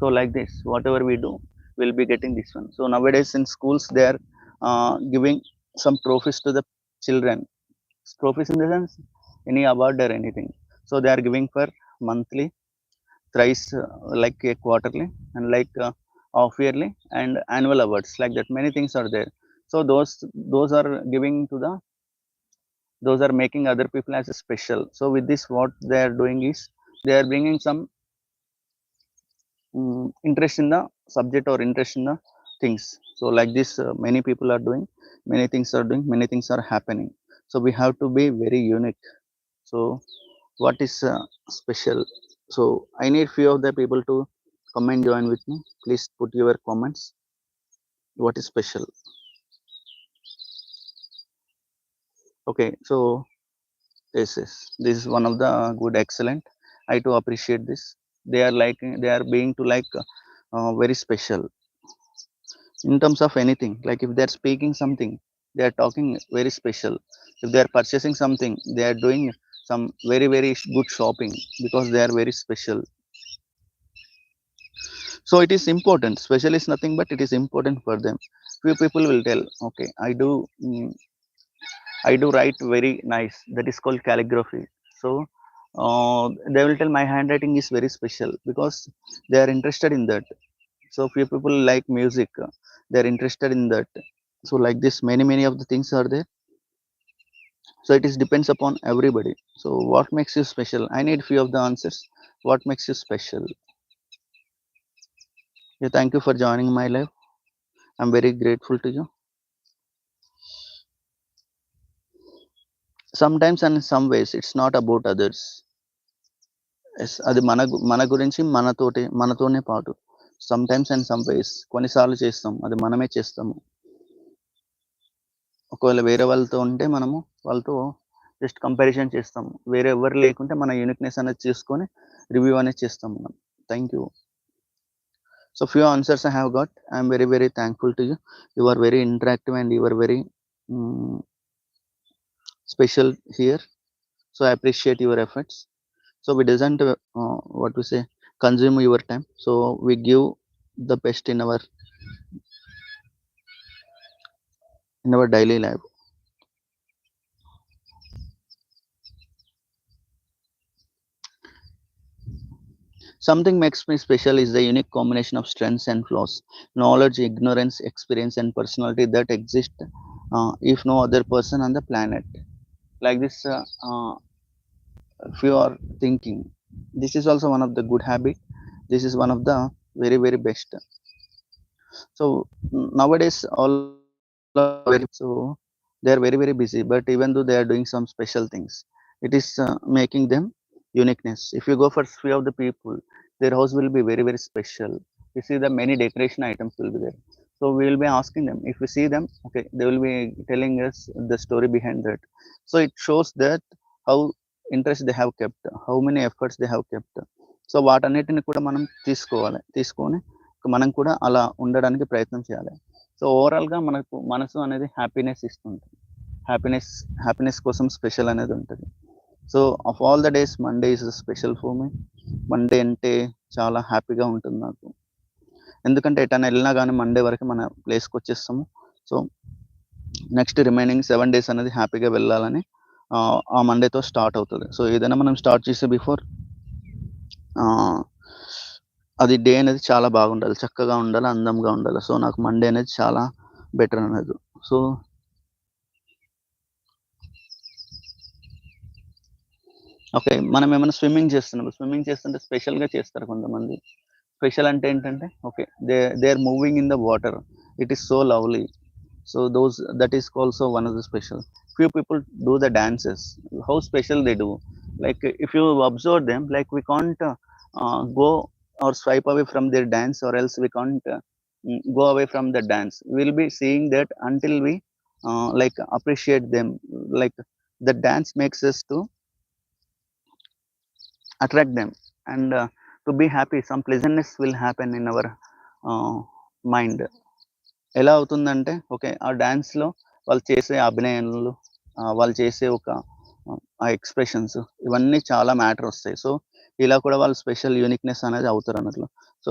So like this, whatever we do, we'll be getting this one. So nowadays in schools, they are uh, giving some trophies to the children. Trophies in the sense, any award or anything. So they are giving for monthly, thrice, uh, like a quarterly, and like uh, yearly and annual awards. Like that, many things are there. So those those are giving to the those are making other people as special. So with this, what they are doing is they are bringing some mm, interest in the subject or interest in the things. So like this, uh, many people are doing, many things are doing, many things are happening. So we have to be very unique. So what is uh, special? So I need few of the people to come and join with me. Please put your comments. What is special? Okay, so this is this is one of the good excellent. I too appreciate this. They are like they are being to like uh, very special in terms of anything. Like if they are speaking something, they are talking very special. If they are purchasing something, they are doing some very very good shopping because they are very special. So it is important. Special is nothing but it is important for them. Few people will tell, okay, I do mm, I do write very nice. That is called calligraphy. So they will tell my handwriting is very special because they are interested in that. So few people like music. uh, They are interested in that. So like this, many many of the things are there. So it is depends upon everybody. So what makes you special? I need few of the answers. What makes you special? Yeah, thank you for joining my live. I'm very grateful to you. Sometimes and some ways it's not about others as అది మన గు- మన గురించి మనతోటి మనతోనే పాటు. Sometimes and some ways కొన్నిసార్లు చేస్తాం అది మనమే చేస్తాము. ఒకవేళ వేరే వాళ్ళతో ఉంటే మనము వాళ్ళతో జస్ట్ కంపారిజన్ చేస్తాము వేరే ఎవరు లేకుంటే మన యూనిక్నెస్ అనేది చూసుకొని రివ్యూ అనేది చేస్తాం మనం. Thank you so few answers I have got I'm very very thankful to you you are very interactive and you are very special here. So i appreciate your efforts. So we doesn't uh, what we say consume your time. So we give the best in our in our daily life. Something makes me special is the unique combination of strengths and flaws, knowledge, ignorance, experience, and personality that exist uh, if no other person on the planet like this uh, uh, if you are thinking this is also one of the good habit. This is one of the very very best. So nowadays all very so they are very very busy but even though they are doing some special things it is uh, making them uniqueness. If you go for few of the people their house will be very very special. You see the many decoration items will be there so we will be asking them. If we see them okay they will be telling us the story behind that. So it shows that how interest they have kept how many efforts they have kept so వాటన్నిటిని కూడా మనం తీసుకోవాలి తీసుకొని మనం కూడా అలా ఉండడానికి ప్రయత్నం చేయాలి. సో ఓవరాల్గా మనకు మనసు అనేది హ్యాపీనెస్ ఇస్తుంది. హ్యాపీనెస్ హ్యాపీనెస్ కోసం స్పెషల్ అనేది ఉంటుంది. So of all the days Monday is special for me Monday అంటే చాలా హ్యాపీగా ఉంటుంది నాకు. ఎందుకంటే ఎటైనా వెళ్ళినా కానీ మండే వరకు మన ప్లేస్కి వచ్చేస్తాము. So next remaining seven days అనేది హ్యాపీగా వెళ్ళాలని ఆ, ఆ మండేతో స్టార్ట్ అవుతుంది. సో ఏదైనా మనం స్టార్ట్ చేసే బిఫోర్ అది డే అనేది చాలా బాగుండాలి. చక్కగా ఉండాలి అందంగా ఉండాలి. సో నాకు మండే అనేది చాలా బెటర్ అనేది. సో ఓకే మనం ఏమైనా స్విమ్మింగ్ చేస్తున్నాం స్విమ్మింగ్ చేస్తుంటే స్పెషల్గా చేస్తారు కొంతమంది. స్పెషల్ అంటే ఏంటంటే okay they they are moving in the water it is so lovely so those that is also one of the special few people do the dances how special they do like if you observe them like we can't uh, uh, go or swipe away from their dance or else we can't uh, mm, go away from the dance we'll be seeing that until we uh, like appreciate them like the dance makes us to attract them and uh, to be happy some pleasantness will happen in our mind ఎలా అవుతుందంటే okay ఆ డ్యాన్స్లో లో వాళ్ళు చేసే అభినయాలు వాళ్ళు చేసే ఒక ఆ ఎక్స్ప్రెషన్స్ ఇవన్నీ చాలా మ్యాటర్ వస్తాయి. సో ఇలా కూడా వాళ్ళు స్పెషల్ యూనిక్నెస్ అనేది అవుతారు అన్నట్లు. సో